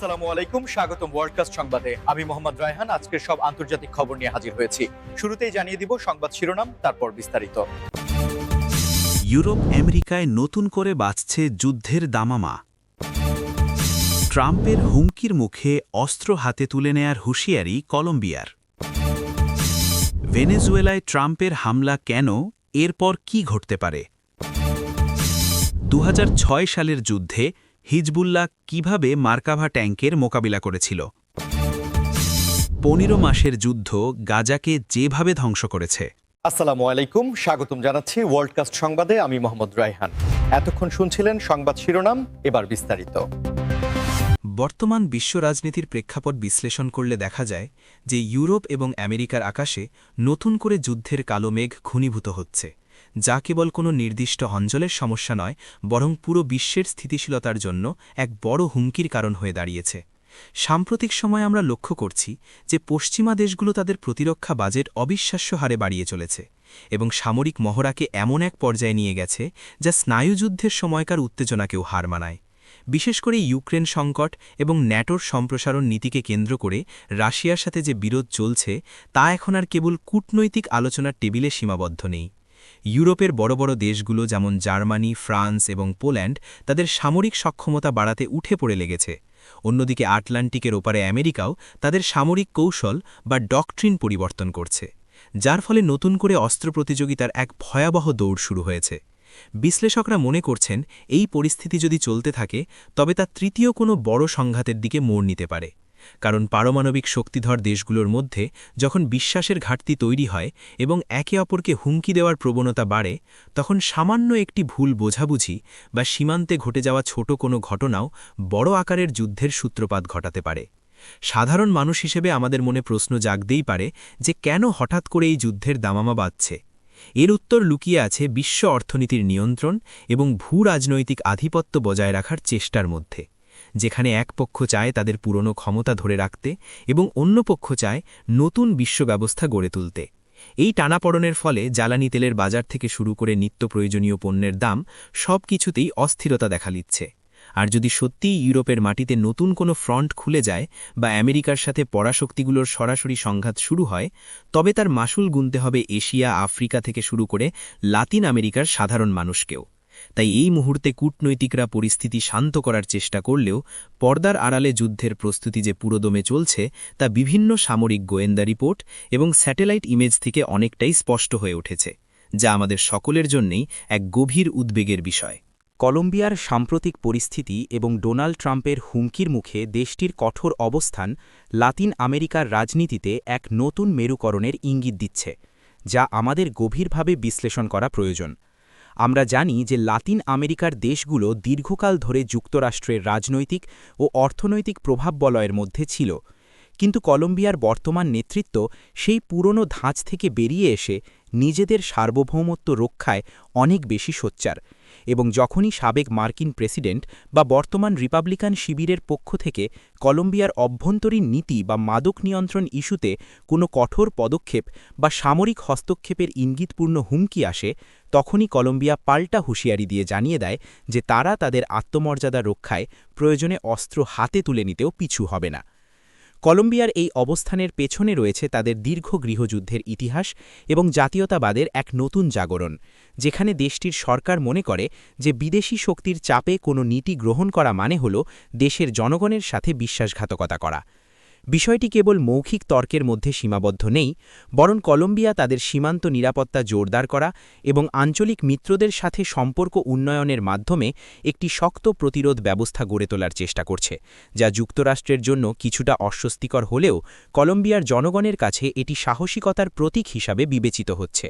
আসসালামু আলাইকুম, স্বাগতম সংবাদে। আমি মোহাম্মদ রায়হান আজকের সব আন্তর্জাতিক খবর নিয়ে হাজির হয়েছি। শুরুতেই জানিয়ে দিব সংবাদ শিরোনাম, তারপর বিস্তারিত। ইউরোপ আমেরিকায় নতুন করে বাঁচছে যুদ্ধের দামামা। ট্রাম্পের হুমকির মুখে অস্ত্র হাতে তুলে নেয়ার হুঁশিয়ারি কলম্বিয়ার। ভেনেজুয়েলায় ট্রাম্পের হামলা কেন, এরপর কি ঘটতে পারে? দু হাজার ছয় সালের যুদ্ধে হিজবুল্লাহ কীভাবে মার্কাভা ট্যাঙ্কের মোকাবিলা করেছিল? পনেরো মাসের যুদ্ধ গাজাকে যেভাবে ধ্বংস করেছে। আসসালামু আলাইকুম স্বাগতম জানাচ্ছি ওয়ার্ল্ডকাস্ট সংবাদে আমি মোহাম্মদ রায়হান। এতক্ষণ শুনছিলেন সংবাদ শিরোনাম এবার বিস্তারিত। বর্তমান বিশ্ব রাজনীতির প্রেক্ষাপট বিশ্লেষণ করলে দেখা যায় যে ইউরোপ এবং আমেরিকার আকাশে নতুন করে যুদ্ধের কালো মেঘ ঘনীভূত হচ্ছে। যা কেবল কোনো নির্দিষ্ট অঞ্চলের সমস্যা নয়, বরং পুরো বিশ্বের স্থিতিশীলতার জন্য এক বড় হুমকির কারণ হয়ে দাঁড়িয়েছে। সাম্প্রতিক সময় আমরা লক্ষ্য করছি যে পশ্চিমা দেশগুলো তাদের প্রতিরক্ষা বাজেট অবিশ্বাস্য হারে বাড়িয়ে চলেছে এবং সামরিক মহড়াকে এমন এক পর্যায়ে নিয়ে গেছে যা স্নায়ুযুদ্ধের সময়কার উত্তেজনাকেও হার মানায়। বিশেষ করে ইউক্রেন সংকট এবং ন্যাটোর সম্প্রসারণ নীতিকে কেন্দ্র করে রাশিয়ার সাথে যে বিরোধ চলছে, তা এখন আর কেবল কূটনৈতিক আলোচনার টেবিলে সীমাবদ্ধ নেই। ইউরোপের বড় বড় দেশগুলো যেমন জার্মানি, ফ্রান্স এবং পোল্যান্ড তাদের সামরিক সক্ষমতা বাড়াতে উঠে পড়ে লেগেছে। অন্যদিকে আটলান্টিকের ওপারে আমেরিকাও তাদের সামরিক কৌশল বা ডকট্রিন পরিবর্তন করছে, যার ফলে নতুন করে অস্ত্র প্রতিযোগিতার এক ভয়াবহ দৌড় শুরু হয়েছে। বিশ্লেষকরা মনে করছেন, এই পরিস্থিতি যদি চলতে থাকে, তবে তা তৃতীয় কোনো বড় সংঘাতের দিকে মোড় নিতে পারে। কারণ পারমাণবিক শক্তিধর দেশগুলোর মধ্যে যখন বিশ্বাসের ঘাটতি তৈরি হয় এবং একে অপরকে হুমকি দেওয়ার প্রবণতা বাড়ে, তখন সামান্য একটি ভুল বোঝাবুঝি বা সীমান্তে ঘটে যাওয়া ছোট কোনো ঘটনাও বড় আকারের যুদ্ধের সূত্রপাত ঘটাতে পারে। সাধারণ মানুষ হিসেবে আমাদের মনে প্রশ্ন জাগতেই পারে যে কেন হঠাৎ করে এই যুদ্ধের দামামা বাঁধছে এর উত্তর লুকিয়ে আছে বিশ্ব অর্থনীতির নিয়ন্ত্রণ এবং ভূ রাজনৈতিক আধিপত্য বজায় রাখার চেষ্টার মধ্যে। যেখানে এক পক্ষ চায় তাদের পুরনো ক্ষমতা ধরে রাখতে এবং অন্য পক্ষ চায় নতুন বিশ্ব ব্যবস্থা গড়ে তুলতে। এই টানাপড়নের ফলে জ্বালানি তেলের বাজার থেকে শুরু করে নিত্য প্রয়োজনীয় পণ্যের দাম সব কিছুতেই অস্থিরতা দেখা দিচ্ছে। আর যদি সত্যিই ইউরোপের মাটিতে নতুন কোনো ফ্রন্ট খুলে যায় বা আমেরিকার সাথে পরাশক্তিগুলোর সরাসরি সংঘাত শুরু হয়, তবে তার মাসুল গুনতে হবে এশিয়া, আফ্রিকা থেকে শুরু করে লাতিন আমেরিকার সাধারণ মানুষকেও। তাই এই মুহূর্তে কূটনৈতিকরা পরিস্থিতি শান্ত করার চেষ্টা করলেও পর্দার আড়ালে যুদ্ধের প্রস্তুতি যে পুরোদমে চলছে, তা বিভিন্ন সামরিক গোয়েন্দা রিপোর্ট এবং স্যাটেলাইট ইমেজ থেকে অনেকটাই স্পষ্ট হয়ে উঠেছে, যা আমাদের সকলের জন্যেই এক গভীর উদ্বেগের বিষয়। কলম্বিয়ার সাম্প্রতিক পরিস্থিতি এবং ডোনাল্ড ট্রাম্পের হুমকির মুখে দেশটির কঠোর অবস্থান লাতিন আমেরিকার রাজনীতিতে এক নতুন মেরুকরণের ইঙ্গিত দিচ্ছে, যা আমাদের গভীরভাবে বিশ্লেষণ করা প্রয়োজন। আমরা জানি যে লাতিন আমেরিকার দেশগুলো দীর্ঘকাল ধরে যুক্তরাষ্ট্রের রাজনৈতিক ও অর্থনৈতিক প্রভাব বলয়ের মধ্যে ছিল। কিন্তু কলম্বিয়ার বর্তমান নেতৃত্ব সেই পুরনো ধাঁচ থেকে বেরিয়ে এসে নিজেদের সার্বভৌমত্ব রক্ষায় অনেক বেশি সোচ্চার। এবং যখনই সাবেক মার্কিন প্রেসিডেন্ট বা বর্তমান রিপাবলিকান শিবিরের পক্ষ থেকে কলম্বিয়ার অভ্যন্তরীণ নীতি বা মাদক নিয়ন্ত্রণ ইস্যুতে কোনো কঠোর পদক্ষেপ বা সামরিক হস্তক্ষেপের ইঙ্গিতপূর্ণ হুমকি আসে, তখনই কলম্বিয়া পাল্টা হুঁশিয়ারি দিয়ে জানিয়ে দেয় যে তারা তাদের আত্মমর্যাদা রক্ষায় প্রয়োজনে অস্ত্র হাতে তুলে নিতেও পিছু হবে না। কলম্বিয়ার এই অবস্থানের পেছনে রয়েছে তাদের দীর্ঘ গৃহযুদ্ধের ইতিহাস এবং জাতীয়তাবাদের এক নতুন জাগরণ, যেখানে দেশটির সরকার মনে করে যে বিদেশি শক্তির চাপে কোনো নীতি গ্রহণ করা মানে হল দেশের জনগণের সাথে বিশ্বাসঘাতকতা করা। বিষয়টি কেবল মৌখিক তর্কের মধ্যে সীমাবদ্ধ নেই, বরং কলম্বিয়া তাদের সীমান্ত নিরাপত্তা জোরদার করা এবং আঞ্চলিক মিত্রদের সাথে সম্পর্ক উন্নয়নের মাধ্যমে একটি শক্ত প্রতিরোধ ব্যবস্থা গড়ে তোলার চেষ্টা করছে, যা যুক্তরাষ্ট্রের জন্য কিছুটা অস্বস্তিকর হলেও কলম্বিয়ার জনগণের কাছে এটি সাহসিকতার প্রতীক হিসাবে বিবেচিত হচ্ছে।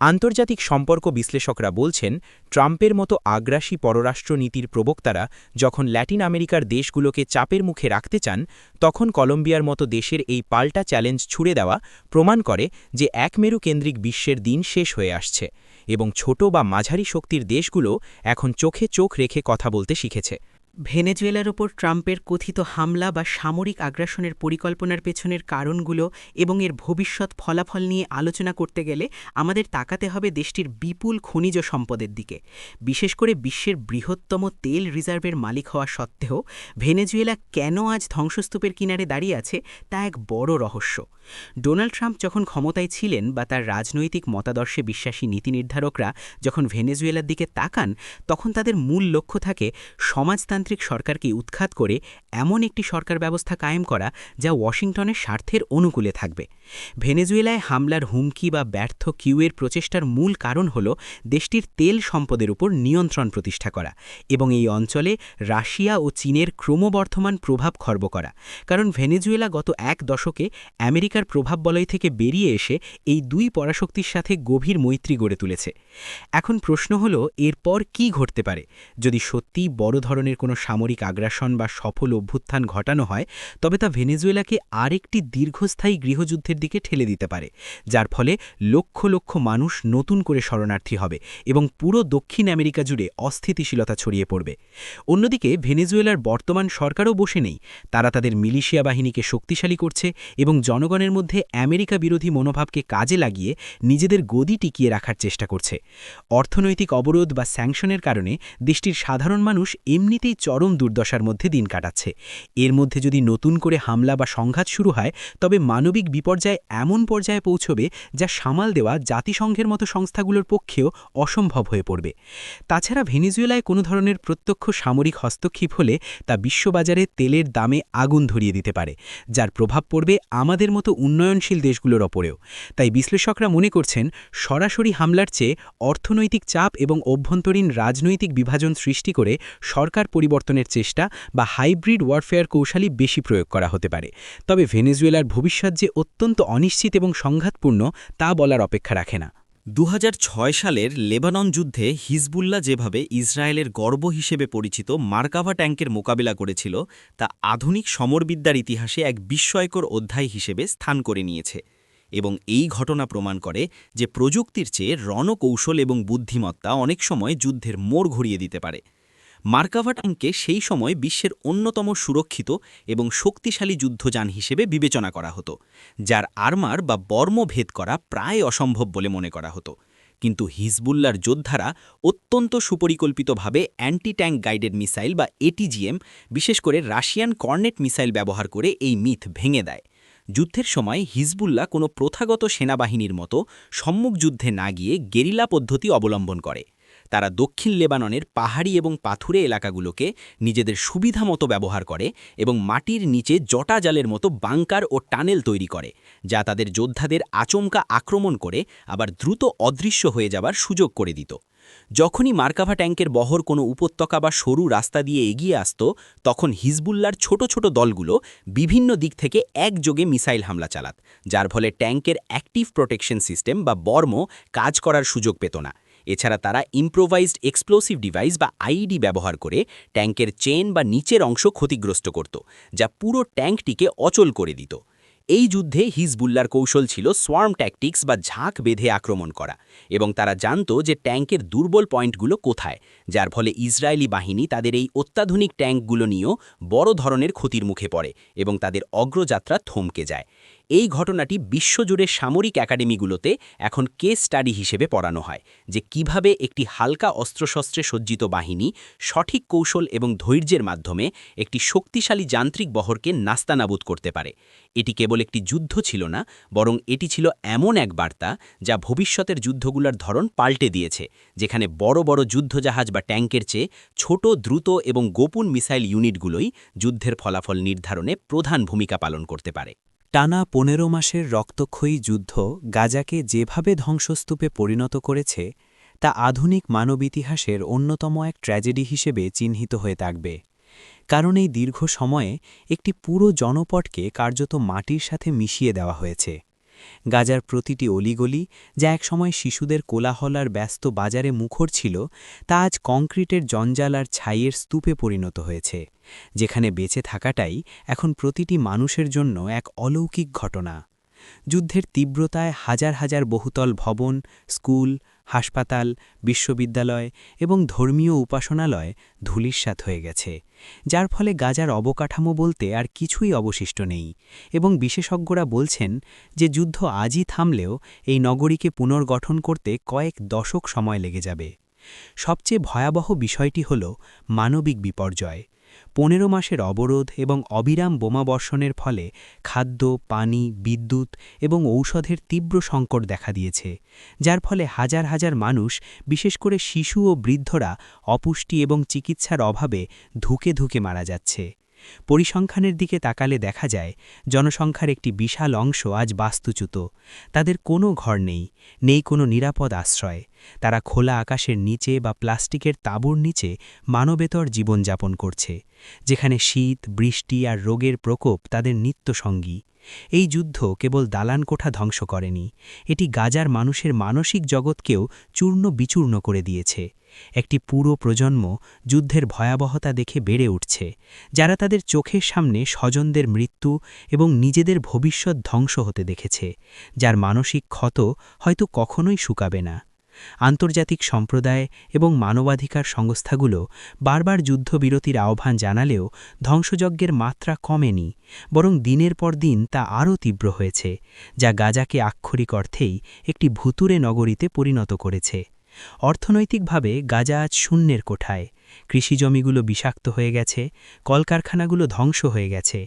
আন্তর্জাতিক সম্পর্ক বিশ্লেষকরা বলছেন, ট্রাম্পের মতো আগ্রাসী পররাষ্ট্রনীতির প্রবক্তারা যখন ল্যাটিন আমেরিকার দেশগুলোকে চাপের মুখে রাখতে চান, তখন কলম্বিয়ার মতো দেশের এই পাল্টা চ্যালেঞ্জ ছুড়ে দেওয়া প্রমাণ করে যে একমেরু কেন্দ্রিক বিশ্বের দিন শেষ হয়ে আসছে এবং ছোট বা মাঝারি শক্তির দেশগুলো এখন চোখে চোখ রেখে কথা বলতে শিখেছে। ভেনেজুয়েলার ওপর ট্রাম্পের কথিত হামলা বা সামরিক আগ্রাসনের পরিকল্পনার পেছনের কারণগুলো এবং এর ভবিষ্যৎ ফলাফল নিয়ে আলোচনা করতে গেলে আমাদের তাকাতে হবে দেশটির বিপুল খনিজ সম্পদের দিকে। বিশেষ করে বিশ্বের বৃহত্তম তেল রিজার্ভের মালিক হওয়া সত্ত্বেও, ভেনেজুয়েলা কেন আজ ধ্বংসস্তূপের কিনারে দাঁড়িয়ে আছে তা এক বড় রহস্য। ডোনাল্ড ট্রাম্প যখন ক্ষমতায় ছিলেন বা তার রাজনৈতিক মতাদর্শে বিশ্বাসী নীতি নির্ধারকরা যখন ভেনেজুয়েলার দিকে তাকান, তখন তাদের মূল লক্ষ্য থাকে সমাজতান্ত্রিক সরকারকে উৎখাত করে এমন একটি সরকার ব্যবস্থা কায়েম করা যা ওয়াশিংটনের স্বার্থের অনুকূলে থাকবে। ভেনেজুয়েলায় হামলার হুমকি বা ব্যর্থ কিউয়ের প্রচেষ্টার মূল কারণ হল দেশটির তেল সম্পদের উপর নিয়ন্ত্রণ প্রতিষ্ঠা করা এবং এই অঞ্চলে রাশিয়া ও চীনের ক্রমবর্ধমান প্রভাব খর্ব করা। কারণ ভেনেজুয়েলা গত এক দশকে আমেরিকার প্রভাব বলয় থেকে বেরিয়ে এসে এই দুই পরাশক্তির সাথে গভীর মৈত্রী গড়ে তুলেছে। এখন প্রশ্ন হল, এরপর কি ঘটতে পারে? যদি সত্যিই বড় ধরনের কোনো সামরিক আগ্রাসন বা সফল অভ্যুত্থান ঘটানো হয়, তবে তা ভেনেজুয়েলাকে আরেকটি দীর্ঘস্থায়ী গৃহযুদ্ধের দিকে ঠেলে দিতে পারে, যার ফলে লক্ষ লক্ষ মানুষ নতুন করে শরণার্থী হবে এবং পুরো দক্ষিণ আমেরিকা জুড়ে অস্থিতিশীলতা ছড়িয়ে পড়বে। অন্যদিকে, ভেনেজুয়েলার বর্তমান সরকারও বসে নেই। তারা তাদের মিলিশিয়া বাহিনীকে শক্তিশালী করছে এবং জনগণের মধ্যে আমেরিকা বিরোধী মনোভাবকে কাজে লাগিয়ে নিজেদের গদি টিকিয়ে রাখার চেষ্টা করছে। অর্থনৈতিক অবরোধ বা স্যাংশনের কারণে দেশটির সাধারণ মানুষ এমনিতেই চরম দুর্দশার মধ্যে দিন কাটাচ্ছে। এর মধ্যে যদি নতুন করে হামলা বা সংঘাত শুরু হয়, তবে মানবিক বিপর্যয় এমন পর্যায়ে পৌঁছবে যা সামাল দেওয়া জাতিসংঘের মতো সংস্থাগুলোর পক্ষেও অসম্ভব হয়ে পড়বে। তাছাড়া ভেনিজুয়েলায় কোনো ধরনের প্রত্যক্ষ সামরিক হস্তক্ষেপ হলে তা বিশ্ববাজারে তেলের দামে আগুন ধরিয়ে দিতে পারে, যার প্রভাব পড়বে আমাদের মতো উন্নয়নশীল দেশগুলোর ওপরেও। তাই বিশ্লেষকরা মনে করছেন, সরাসরি হামলার চেয়ে অর্থনৈতিক চাপ এবং অভ্যন্তরীণ রাজনৈতিক বিভাজন সৃষ্টি করে সরকার পরিবর্তনের চেষ্টা বা হাইব্রিড ওয়ারফেয়ার কৌশলী বেশি প্রয়োগ করা হতে পারে। তবে ভেনেজুয়েলার ভবিষ্যৎ যে অত্যন্ত অনিশ্চিত এবং সংঘাতপূর্ণ তা বলার অপেক্ষা রাখে না। দু হাজার ছয় সালের লেবানন যুদ্ধে হিজবুল্লাহ যেভাবে ইসরায়েলের গর্ব হিসেবে পরিচিত মার্কাভা ট্যাঙ্কের মোকাবিলা করেছিল, তা আধুনিক সমরবিদ্যার ইতিহাসে এক বিস্ময়কর অধ্যায় হিসেবে স্থান করে নিয়েছে এবং এই ঘটনা প্রমাণ করে যে প্রযুক্তির চেয়ে রণকৌশল এবং বুদ্ধিমত্তা অনেক সময় যুদ্ধের মোড় ঘুরিয়ে দিতে পারে। মার্কাভা ট্যাঙ্ককে সেই সময় বিশ্বের অন্যতম সুরক্ষিত এবং শক্তিশালী যুদ্ধযান হিসেবে বিবেচনা করা হতো, যার আর্মার বা বর্ম ভেদ করা প্রায় অসম্ভব বলে মনে করা হতো। কিন্তু হিজবুল্লার যোদ্ধারা অত্যন্ত সুপরিকল্পিতভাবে অ্যান্টি ট্যাঙ্ক গাইডেড মিসাইল বা এটিজিএম বিশেষ করে রাশিয়ান কর্নেট মিসাইল ব্যবহার করে এই মিথ ভেঙে দেয়। যুদ্ধের সময় হিজবুল্লাহ কোনো প্রথাগত সেনাবাহিনীর মতো সম্মুখ যুদ্ধে না গিয়ে গেরিলা পদ্ধতি অবলম্বন করে। তারা দক্ষিণ লেবাননের পাহাড়ি এবং পাথুরে এলাকাগুলোকে নিজেদের সুবিধা মতো ব্যবহার করে এবং মাটির নিচে জটা জালের মতো বাংকার ও টানেল তৈরি করে, যা তাদের যোদ্ধাদের আচমকা আক্রমণ করে আবার দ্রুত অদৃশ্য হয়ে যাবার সুযোগ করে দিত। যখনই মার্কাভা ট্যাঙ্কের বহর কোনো উপত্যকা বা সরু রাস্তা দিয়ে এগিয়ে আসত, তখন হিজবুল্লার ছোট ছোট দলগুলো বিভিন্ন দিক থেকে একযোগে মিসাইল হামলা চালাত, যার ফলে ট্যাঙ্কের অ্যাক্টিভ প্রোটেকশন সিস্টেম বা বর্ম কাজ করার সুযোগ পেত না। এছাড়া তারা ইম্প্রোভাইজড এক্সপ্লোসিভ ডিভাইস বা আইডি ব্যবহার করে ট্যাঙ্কের চেন বা নিচের অংশ ক্ষতিগ্রস্ত করত, যা পুরো ট্যাঙ্কটিকে অচল করে দিত। এই যুদ্ধে হিজবুল্লার কৌশল ছিল সোয়ার্ম ট্যাকটিক্স বা ঝাঁক বেঁধে আক্রমণ করা এবং তারা জানত যে ট্যাঙ্কের দুর্বল পয়েন্টগুলো কোথায়, যার ফলে ইসরায়েলি বাহিনী তাদের এই অত্যাধুনিক ট্যাঙ্কগুলো নিয়েও বড় ধরনের ক্ষতির মুখে পড়ে এবং তাদের অগ্রযাত্রা থমকে যায়। এই ঘটনাটি বিশ্বজুড়ে সামরিক একাডেমিগুলোতে এখন কেস স্টাডি হিসেবে পড়ানো হয়, যে কীভাবে একটি হালকা অস্ত্রশস্ত্রে সজ্জিত বাহিনী সঠিক কৌশল এবং ধৈর্যের মাধ্যমে একটি শক্তিশালী যান্ত্রিক বহরকে নাস্তানাবুদ করতে পারে। এটি কেবল একটি যুদ্ধ ছিল না, বরং এটি ছিল এমন এক বার্তা যা ভবিষ্যতের যুদ্ধগুলোর ধরন পাল্টে দিয়েছে, যেখানে বড় বড় যুদ্ধজাহাজ বা ট্যাঙ্কের চেয়ে ছোট, দ্রুত এবং গোপন মিসাইল ইউনিটগুলোই যুদ্ধের ফলাফল নির্ধারণে প্রধান ভূমিকা পালন করতে পারে। টানা পনেরো মাসের রক্তক্ষয়ী যুদ্ধ গাজাকে যেভাবে ধ্বংসস্তূপে পরিণত করেছে, তা আধুনিক মানব ইতিহাসের অন্যতম এক ট্র্যাজেডি হিসেবে চিহ্নিত হয়ে থাকবে। কারণ এই দীর্ঘ সময়ে একটি পুরো জনপটকে কার্যত মাটির সাথে মিশিয়ে দেওয়া হয়েছে। গাজার প্রতিটি অলিগলি, যা একসময় শিশুদের কোলাহলার ব্যস্ত বাজারে মুখর ছিল, তা আজ কংক্রিটের জঞ্জাল আর ছাইয়ের স্তূপে পরিণত হয়েছে, যেখানে বেঁচে থাকাটাই এখন প্রতিটি মানুষের জন্য এক অলৌকিক ঘটনা। যুদ্ধের তীব্রতায় হাজার হাজার বহুতল ভবন, স্কুল হাসপাতাল, বিশ্ববিদ্যালয় এবং ধর্মীয় উপাসনালয় ধূলিস্যাৎ হয়ে গেছে, যার ফলে গাজার অবকাঠামো বলতে আর কিছুই অবশিষ্ট নেই এবং বিশেষজ্ঞরা বলছেন যে যুদ্ধ আজই থামলেও এই নগরীকে পুনর্গঠন করতে কয়েক দশক সময় লেগে যাবে। সবচেয়ে ভয়াবহ বিষয়টি হল মানবিক বিপর্যয়। পনেরো মাসের অবরোধ এবং অবিরাম বোমা বর্ষণের ফলে খাদ্য, পানি, বিদ্যুৎ এবং ঔষধের তীব্র সংকট দেখা দিয়েছে, যার ফলে হাজার হাজার মানুষ, বিশেষ করে শিশু ও বৃদ্ধরা, অপুষ্টি এবং চিকিৎসার অভাবে ধুকে ধুকে মারা যাচ্ছে। পরিসংখ্যানের দিকে তাকালে দেখা যায়, জনসংখ্যার একটি বিশাল অংশ আজ বাস্তুচ্যুত। তাদের কোনো ঘর নেই নেই কোনো নিরাপদ আশ্রয়। তারা খোলা আকাশের নিচে বা প্লাস্টিকের তাঁবুর নিচে মানবেতর জীবনযাপন করছে, যেখানে শীত, বৃষ্টি আর রোগের প্রকোপ তাদের নিত্যসঙ্গী। এই যুদ্ধ কেবল দালান কোঠা ধ্বংস করেনি, এটি গাজার মানুষের মানসিক জগৎকেও চূর্ণ বিচূর্ণ করে দিয়েছে। একটি পুরো প্রজন্ম যুদ্ধের ভয়াবহতা দেখে বেড়ে উঠছে, যারা তাদের চোখের সামনে স্বজনদের মৃত্যু এবং নিজেদের ভবিষ্যৎ ধ্বংস হতে দেখেছে, যার মানসিক ক্ষত হয়তো কখনোই শুকাবে না। আন্তর্জাতিক সম্প্রদায় এবং মানবাধিকার সংস্থাগুলো বারবার যুদ্ধবিরতির আহ্বান জানালেও ধ্বংসযজ্ঞের মাত্রা কমেনি, বরং দিনের পর দিন তা আরও তীব্র হয়েছে, যা গাজাকে আক্ষরিক অর্থেই একটি ভুতুরে নগরীতে পরিণত করেছে। অর্থনৈতিকভাবে গাজা আজ শূন্যের কোঠায়। কৃষিজমিগুলো বিষাক্ত হয়ে গেছে, কলকারখানাগুলো ধ্বংস হয়ে গেছে,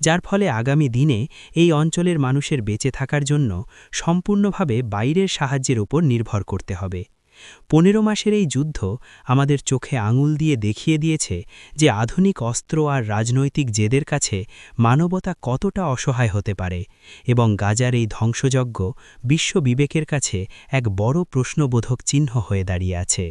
যার ফলে আগামী দিনে এই অঞ্চলের মানুষের বেঁচে থাকার জন্য সম্পূর্ণভাবে বাইরের সাহায্যের উপর নির্ভর করতে হবে। পনেরো মাসের এই যুদ্ধ আমাদের চোখে আঙুল দিয়ে দেখিয়ে দিয়েছে যে আধুনিক অস্ত্র আর রাজনৈতিক জেদের কাছে মানবতা কতটা অসহায় হতে পারে এবং গাজার এই ধ্বংসযজ্ঞ বিশ্ব বিবেকের কাছে এক বড় প্রশ্নবোধক চিহ্ন হয়ে দাঁড়িয়ে আছে।